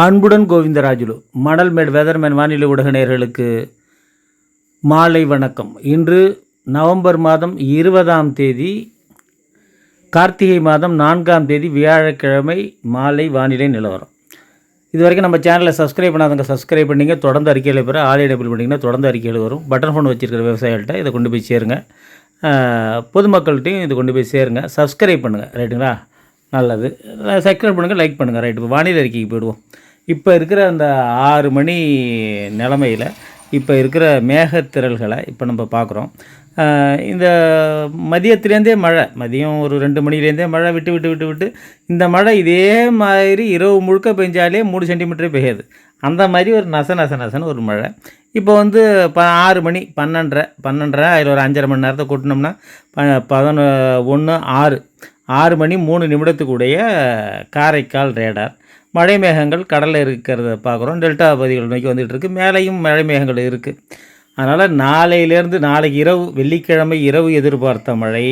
அன்புடன் Govindarajulu mat weatherman வானிலை உடகநேயர்களுக்கு மாலை வணக்கம். இன்று நவம்பர் மாதம் இருபதாம் தேதி கார்த்திகை மாதம் நான்காம் தேதி வியாழக்கிழமை மாலை வானிலை நிலவரம். இது வரைக்கும் நம்ம சேனலை சப்ஸ்கிரைப் பண்ணாதவங்க சப்ஸ்கிரைப் பண்ணிங்க. தொடர்ந்து அறிக்கையில் பெற ஆல் டபுள் பண்ணிங்கன்னா தொடர்ந்து அறிக்கையில் வரும். பட்டன் ஃபோன் வச்சுருக்கிற விவசாயிகள்கிட்ட இதை கொண்டு போய் சேருங்க. பொதுமக்கள்கிட்டையும் இதை கொண்டு போய் சேருங்க. சப்ஸ்கிரைப் பண்ணுங்கள் ரைட்டுங்களா நல்லது. சப்ஸ்கிரைப் பண்ணுங்கள் லைக் பண்ணுங்கள் ரைட்டு இப்போ வானிலை அறிக்கைக்கு போயிடுவோம். இப்போ இருக்கிற அந்த ஆறு மணி நிலமையில் இப்போ இருக்கிற மேகத்திரள்களை இப்போ நம்ம பார்க்குறோம் இந்த மதியத்துலேருந்தே மழை மதியம் ஒரு ரெண்டு மணிலேருந்தே மழை விட்டு விட்டு விட்டு விட்டு இந்த மழை இதே மாதிரி இரவு முழுக்க பெஞ்சாலே மூணு சென்டிமீட்டரே பெய்யாது. அந்த மாதிரி ஒரு நச நச நசன்னு ஒரு மழை. இப்போ வந்து ப ஆறு மணி பன்னெண்டரை பன்னெண்டரை அதில் ஒரு அஞ்சரை மணி நேரத்தை கொட்டினோம்னா ப பதினொன்று ஒன்று ஆறு. ஆறு மணி மூணு நிமிடத்துக்குடைய காரைக்கால் ரேடார். மழை மேகங்கள் கடலில் இருக்கிறத பார்க்குறோம். டெல்டா பகுதிகள் நோக்கி வந்துகிட்டு இருக்கு. மேலேயும் மழை மேகங்கள் இருக்குது அதனால் நாளையிலேருந்து நாளைக்கு இரவு வெள்ளிக்கிழமை இரவு எதிர்பார்த்த மழை.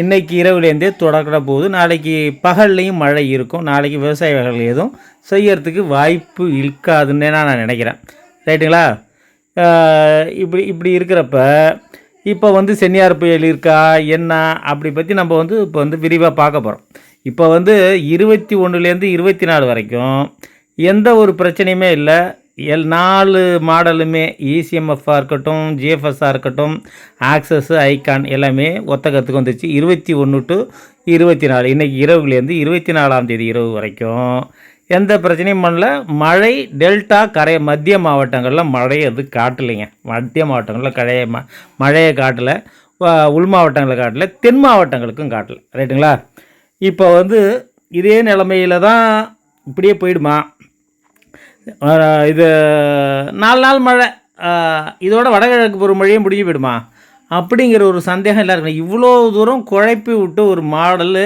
இன்றைக்கி இரவுலேருந்தே தொடக்கிற போது நாளைக்கு பகல்லையும் மழை இருக்கும். நாளைக்கு விவசாய எதுவும் செய்யறதுக்கு வாய்ப்பு இருக்காதுன்னே நான் நினைக்கிறேன். ரைட்டுங்களா? இப்படி இப்படி இருக்கிறப்ப இப்போ வந்து சென்னியார் புயல் இருக்கா என்ன அப்படி பற்றி நம்ம வந்து இப்போ வந்து விரிவாக பார்க்க போகிறோம் இப்போ வந்து இருபத்தி ஒன்றுலேருந்து இருபத்தி நாலு வரைக்கும் எந்த ஒரு பிரச்சனையுமே இல்லை. எல் நாலு மாடலுமே இசிஎம்எஃப்பாக இருக்கட்டும் ஜிஎஃப்எஸ்ஸாக இருக்கட்டும் ஆக்சஸ் ஐகான் எல்லாமே ஒத்த கற்றுக்கு வந்துச்சு. இருபத்தி ஒன்று டு இருபத்தி நாலு. இன்றைக்கி இரவுலேருந்து இருபத்தி நாலாம் தேதி இரவு வரைக்கும் எந்த பிரச்சனையும் பண்ணல. மழை டெல்டா கரை மத்திய மாவட்டங்களில் மழையை அது காட்டலைங்க. மத்திய மாவட்டங்களில் கழைய ம மழையை காட்டலை. உள் மாவட்டங்களை காட்டல. தென் மாவட்டங்களுக்கும் காட்டலை. ரைட்டுங்களா? இப்போ வந்து இதே நிலமையில தான் இப்படியே போயிடுமா? இது நாலு நாள் மழை இதோட வடகிழக்கு பருவமழையும் முடிஞ்சு போயிடுமா? அப்படிங்கிற ஒரு சந்தேகம் எல்லாருக்கும் இவ்வளோ தூரம் குழப்பி விட்டு ஒரு மாடலு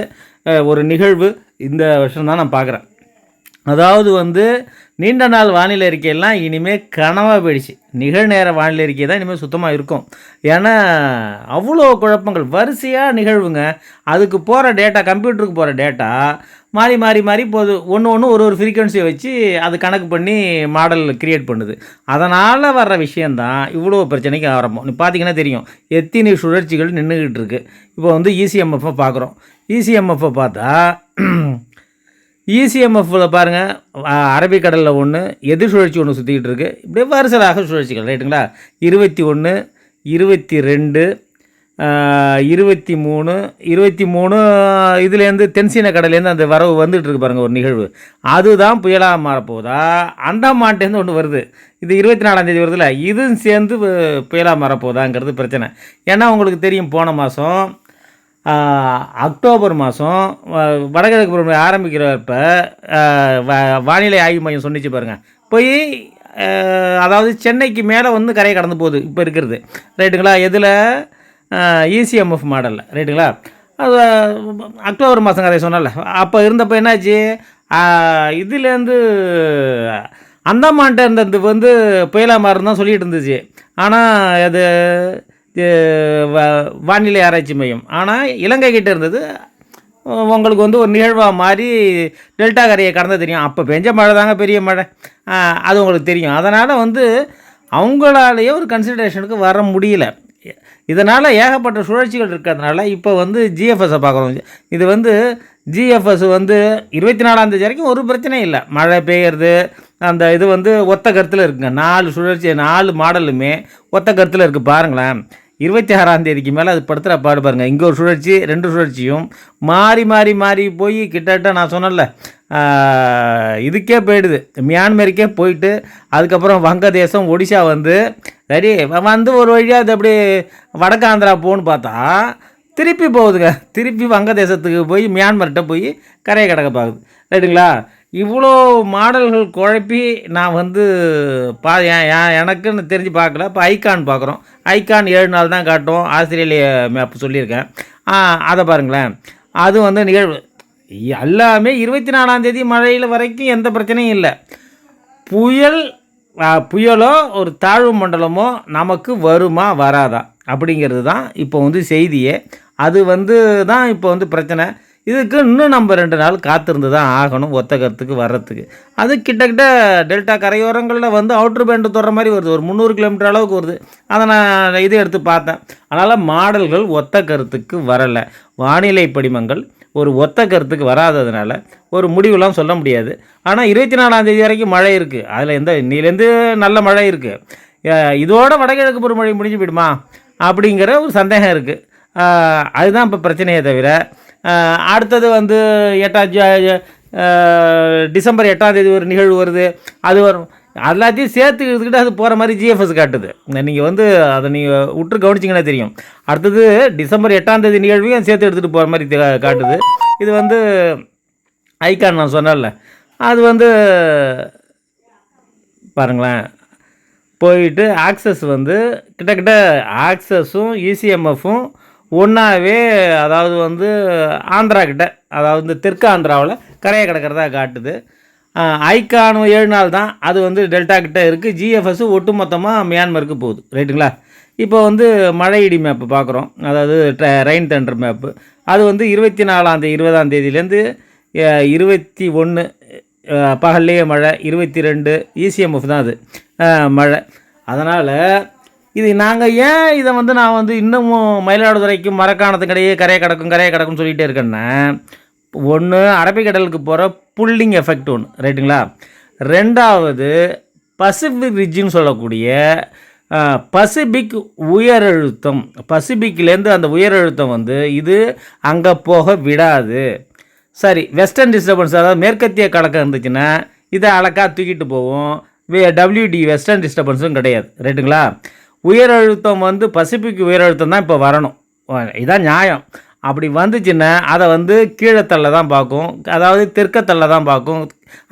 ஒரு நிகழ்வு இந்த வருஷம் தான் நான் பார்க்குறேன். அதாவது வந்து நீண்ட நாள் வானிலை அறிக்கையெல்லாம் இனிமேல் கனவாக போயிடுச்சு. நிகழ்நேர வானிலை அறிக்கை தான் இனிமேல் சுத்தமாக இருக்கும். ஏன்னா அவ்வளோ குழப்பங்கள். வரிசையாக நிகழ்வுங்க. அதுக்கு போகிற டேட்டா கம்ப்யூட்டருக்கு போகிற டேட்டா மாறி மாறி மாறி போகுது ஒன்று ஒன்று ஒரு ஒரு ஃப்ரீக்குவென்சியை வச்சு அது கணக்கு பண்ணி மாடல் க்ரியேட் பண்ணுது. அதனால் வர்ற விஷயந்தான் இவ்வளோ பிரச்சனைக்கு ஆரம்பம். நீ பார்த்தீங்கன்னா தெரியும். எத்தனை சுழற்சிகள் நின்றுக்கிட்டு இருக்குது இப்போ வந்து இசிஎம்எஃப்பை பார்க்குறோம் இசிஎம்எஃப்பை பார்த்தா இசிஎம்எஃப்ல பாருங்கள் அரபிக்கடலில் ஒன்று எதிர் சுழற்சி ஒன்று சுற்றிக்கிட்டு இருக்கு? இப்படியே வரிசலாக சுழற்சிகள் ரைட்டுங்களா? இருபத்தி ஒன்று இருபத்தி ரெண்டு இருபத்தி மூணு இருபத்தி மூணு இதுலேருந்து தென்சீன கடல்லேருந்து அந்த வரவு வந்துட்டு இருக்கு பாருங்கள் ஒரு நிகழ்வு. அதுதான் புயலாக மாறப்போகுதா? அண்டமான்ட்டேருந்து ஒன்று வருது. இது இருபத்தி நாலாந்தேதி வருதுல்ல இதுவும் சேர்ந்து புயலாக மாறப்போகுதாங்கிறது பிரச்சனை. ஏன்னா உங்களுக்கு தெரியும் போன மாதம் அக்டோபர் மாதம் வடகிழக்கு பருவமழை ஆரம்பிக்கிறப்ப வ- வானிலை ஆய்வு மையம் சொன்னிச்சு பாருங்கள் போய் அதாவது சென்னைக்கு மேலே வந்து கரையை கடந்து போகுது இப்போ இருக்கிறது. ரைட்டுங்களா? எதில்? இசிஎம்எஃப் மாடலில் ரைட்டுங்களா? அது அக்டோபர் மாதம் கதையை சொன்னால அப்போ இருந்தப்போ என்னாச்சு? இதுலேருந்து அந்தமான்ட்ட இருந்தது வந்து புயலாக மாறுன்னு தான் சொல்லிகிட்டு இருந்துச்சு. ஆனால் அது வானிலை ஆராய்ச்சி மையம். ஆனால் இலங்கை கிட்டே இருந்தது உங்களுக்கு வந்து ஒரு நிகழ்வாக மாதிரி டெல்டா கரையை கடந்து தெரியும். அப்போ பெஞ்ச மழை தாங்க பெரிய மழை. அது உங்களுக்கு தெரியும். அதனால் வந்து அவங்களாலேயே ஒரு கன்சிடரேஷனுக்கு வர முடியல. இதனால் ஏகப்பட்ட சுழற்சிகள் இருக்கிறதுனால இப்போ வந்து ஜிஎஃப்எஸை பார்க்குறோம் இது வந்து ஜிஎஃப்எஸ் வந்து இருபத்தி நாலாந்தேதி வரைக்கும் ஒரு பிரச்சனையும் இல்லை. மழை பெய்யறது அந்த இது வந்து ஒத்த கருத்தில் இருக்குங்க. நாலு சுழற்சி நாலு மாடலுமே ஒத்த கருத்தில் இருக்குது பாருங்களேன். இருபத்தி ஆறாம் தேதிக்கு மேலே அது படுத்துகிற பாடு பாருங்கள் இங்கே ஒரு சுழற்சி ரெண்டு சுழற்சியும் மாறி மாறி மாறி போய் கிட்டத்தட்ட நான் சொன்னேன்ல இதுக்கே போயிடுது. மியான்மருக்கே போயிட்டு அதுக்கப்புறம் வங்கதேசம் ஒடிஷா வந்து சரி வந்து ஒரு வழியாக அது அப்படி வடக்கு ஆந்திரா போகணுன்னு பார்த்தா திருப்பி போகுதுங்க. திருப்பி வங்கதேசத்துக்கு போய் மியான்மர்கிட்ட போய் கரையை கிடக்க பார்க்குது. ரைட்டுங்களா? இவ்வளோ மாடல்கள் குழப்பி நான் வந்து பா எனக்குன்னு தெரிஞ்சு பார்க்கல. இப்போ ஐகான் பார்க்குறோம். ஐகான் ஏழு நாள் தான் காட்டும். ஆஸ்திரேலிய மேப் சொல்லியிருக்கேன். அதை பாருங்களேன். அது வந்து நிகழ்வு. எல்லாமே இருபத்தி நாலாந்தேதி மழையில் வரைக்கும் எந்த பிரச்சனையும் இல்லை. புயல் புயலோ ஒரு தாழ்வு மண்டலமோ நமக்கு வருமா வராதா? அப்படிங்கிறது தான் இப்போ வந்து செய்தியே. அது வந்து தான் இப்போ வந்து பிரச்சனை. இதுக்கு இன்னும் நம்ம ரெண்டு நாள் காத்திருந்து தான் ஆகணும் ஒத்த கருத்துக்கு வர்றதுக்கு. அது கிட்டக்கிட்ட டெல்டா கரையோரங்களில் வந்து அவுட்ரு பேண்டு தொடுற மாதிரி வருது. ஒரு முந்நூறு கிலோமீட்டர் அளவுக்கு வருது. அதை நான் இதை எடுத்து பார்த்தேன். அதனால் மாடல்கள் ஒத்த கருத்துக்கு வரலை. வானிலை படிமங்கள் ஒரு ஒத்த கருத்துக்கு வராததுனால ஒரு முடிவுலாம் சொல்ல முடியாது. ஆனால் இருபத்தி நாலாந்தேதி வரைக்கும் மழை இருக்குது அதில் எந்த இன்னிலேருந்து நல்ல மழை இருக்குது இதோட வடகிழக்கு பருவமழை முடிஞ்சு போயிடுமா? அப்படிங்கிற ஒரு சந்தேகம் இருக்குது அதுதான் இப்போ பிரச்சனையே தவிர அடுத்தது வந்து எட்டாம் டிசம்பர் எட்டாம் தேதி ஒரு நிகழ்வு வருது. அது வரும். எல்லாத்தையும் சேர்த்து எடுத்துக்கிட்டு அது போகிற மாதிரி ஜிஎஃப்எஸ் காட்டுது. நீங்கள் வந்து அதை நீங்கள் உற்று கவனிச்சிங்கன்னா தெரியும். அடுத்தது டிசம்பர் எட்டாம் தேதி நிகழ்வையும் சேர்த்து எடுத்துகிட்டு போகிற மாதிரி காட்டுது. இது வந்து ஐகான் நான் சொன்னேன்ல. அது வந்து பாருங்களேன். போயிட்டு ஆக்சஸ் வந்து கிட்டத்தட்ட ஆக்சஸும் இசிஎம்எஃப்பும் ஒன்றாவே அதாவது வந்து ஆந்திரா கிட்ட அதாவது இந்த தெற்கு ஆந்திராவில் கரையை கிடக்கிறதா காட்டுது. ஐக்கானு ஏழு நாள் தான் அது வந்து டெல்டா கிட்டே இருக்குது ஜிஎஃப்எஸ் ஒட்டுமொத்தமாக மியான்மருக்கு போகுது. ரைட்டுங்களா? இப்போ வந்து மழை இடி மேப்பு பார்க்குறோம் அதாவது ரெயின் தண்டர் மேப்பு அது வந்து இருபத்தி நாலாந்தேதி இருபதாம் தேதியிலேருந்து இருபத்தி ஒன்று பகல்லையே மழை இருபத்தி ரெண்டு இசிஎம்எஃப் தான் அது. மழை. அதனால் இது நாங்கள் ஏன் இதை வந்து நான் வந்து இன்னமும் மயிலாடுதுறைக்கும் மரக்காணத்துக்கிடையே கரையை கிடக்கும் கரையை கிடக்கும்னு சொல்லிகிட்டே இருக்கேன்னா ஒன்று அரபிக்கடலுக்கு போகிற புல்லிங் எஃபெக்ட் ஒன்று ரைட்டுங்களா ரெண்டாவது பசிபிக் ரிட்ஜின்னு சொல்லக்கூடிய பசிபிக் உயரழுத்தம். பசிபிக்லேருந்து அந்த உயரழுத்தம் வந்து இது அங்கே போக விடாது. சரி வெஸ்டர்ன் டிஸ்டர்பன்ஸ் அதாவது மேற்கத்திய கலக்கம் இருந்துச்சுன்னா இதை அழகாக தூக்கிட்டு போவோம். டபிள்யூடி வெஸ்டர்ன் டிஸ்டர்பன்ஸும் கிடையாது. ரைட்டுங்களா உயரழுத்தம் வந்து பசிபிக் உயரழுத்தம் தான் இப்போ வரணும். இதான் நியாயம். அப்படி வந்துச்சுன்னா அதை வந்து கீழே தான் பார்க்கும். அதாவது தெற்க தான் பார்க்கும்.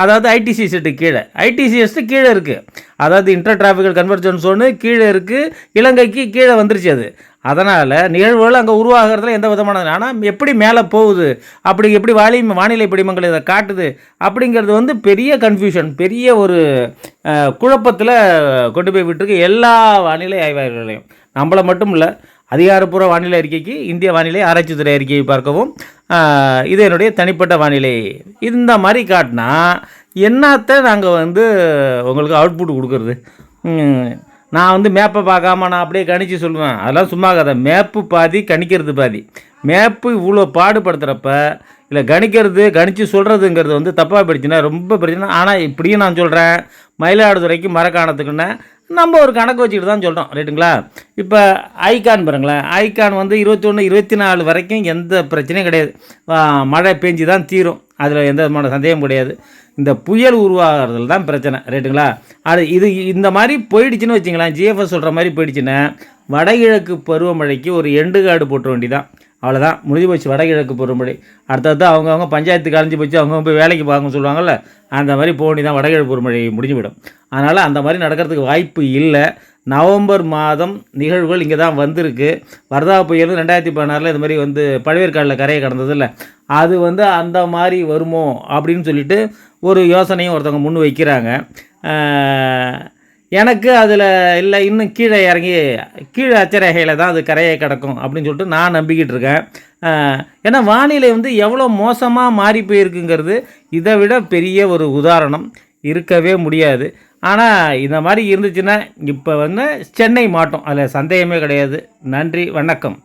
அதாவது ஐடிசி செட்டு கீழே. ஐடிசி செட்டு கீழே இருக்குது அதாவது இன்டர் டிராஃபிக்கல் கன்வர்ஜன் ஒன்று கீழே இருக்குது இலங்கைக்கு கீழே வந்துருச்சு அது. அதனால் நிகழ்வுகள் அங்கே உருவாகிறதுல எந்த விதமானது ஆனால் எப்படி மேலே போகுது? அப்படி எப்படி வாலி வானிலை படிமங்கள் இதை காட்டுது? அப்படிங்கிறது வந்து பெரிய கன்ஃபியூஷன் பெரிய ஒரு குழப்பத்தில் கொண்டு போய் விட்டுருக்கு எல்லா வானிலை ஆய்வாளர்களையும். நம்மளை மட்டும் இல்லை அதிகாரப்பூர்வ வானிலை அறிக்கைக்கு இந்திய வானிலை ஆராய்ச்சித்துறை அறிக்கையை பார்க்கவும் இது என்னுடைய தனிப்பட்ட வானிலை. இந்த மாதிரி காட்டினா என்னத்தை நாங்கள் வந்து உங்களுக்கு அவுட்புட் கொடுக்குறது? நான் வந்து மேப்பை பார்க்காம நான் அப்படியே கணிச்சு சொல்லுவேன் அதெல்லாம் சும்மா கதை மேப்பு பாதி கணிக்கிறது பாதி. மேப்பு இவ்வளோ பாடுபடுத்துகிறப்ப இல்லை கணிக்கிறது கணிச்சு சொல்கிறதுங்கிறது வந்து தப்பாக போயிடுச்சுன்னா ரொம்ப பிரச்சனை. ஆனால் இப்படியும் நான் சொல்கிறேன் மயிலாடுதுறைக்கு மரக்காணத்துக்குன்னு நம்ம ஒரு கணக்கு வச்சுக்கிட்டு தான் சொல்கிறோம் ரைட்டுங்களா? இப்போ ஐகான் பாருங்களேன். ஐகான் வந்து இருபத்தொன்று இருபத்தி நாலு வரைக்கும் எந்த பிரச்சனையும் கிடையாது. மழை பெஞ்சு தான் தீரும். அதில் எந்த விதமான சந்தேகம் கிடையாது. இந்த புயல் உருவாகிறதுல தான் பிரச்சனை ரைட்டுங்களா? அது இது இந்த மாதிரி போயிடுச்சுன்னு வச்சுங்களேன் ஜிஎஃப்எஸ் சொல்கிற மாதிரி போயிடுச்சுன்னா வடகிழக்கு பருவமழைக்கு ஒரு எண்டு காடு போட்டுற வேண்டியதான் அவ்வளோதான் முடிஞ்சு போச்சு வடகிழக்கு பருவமழை. அடுத்தது அவங்கவுங்க பஞ்சாயத்து கலைஞ்சு போச்சு அவங்க போய் வேலைக்கு பார்க்கணும்னு சொல்லுவாங்கல்ல அந்த மாதிரி போக தான் வடகிழக்கு பருவமழை முடிஞ்சு விடும் அதனால் அந்த மாதிரி நடக்கிறதுக்கு வாய்ப்பு இல்லை. நவம்பர் மாதம் நிகழ்வுகள் இங்கே தான் வந்திருக்கு. வர்தா புயலும் ரெண்டாயிரத்தி பதினாறில் இது மாதிரி வந்து பழவேற்காடில் கரையை கடந்ததில்ல. அது வந்து அந்த மாதிரி வருமோ அப்படின்னு சொல்லிட்டு ஒரு யோசனையும் ஒருத்தவங்க முன் வைக்கிறாங்க. எனக்கு அதில் இல்லை இன்னும் கீழே இறங்கி கீழே அச்சரேகையில் தான் அது கரையை கிடக்கும் அப்படின்னு சொல்லிட்டு நான் நம்பிக்கிட்டு இருக்கேன். ஏன்னா வானிலை வந்து எவ்வளோ மோசமாக மாறி போயிருக்குங்கிறது இதை விட பெரிய ஒரு உதாரணம். இருக்கவே முடியாது. ஆனால் இந்த மாதிரி இருந்துச்சுன்னா இப்போ வந்து சென்னை மாட்டோம். அதில் சந்தேகமே கிடையாது. நன்றி வணக்கம்.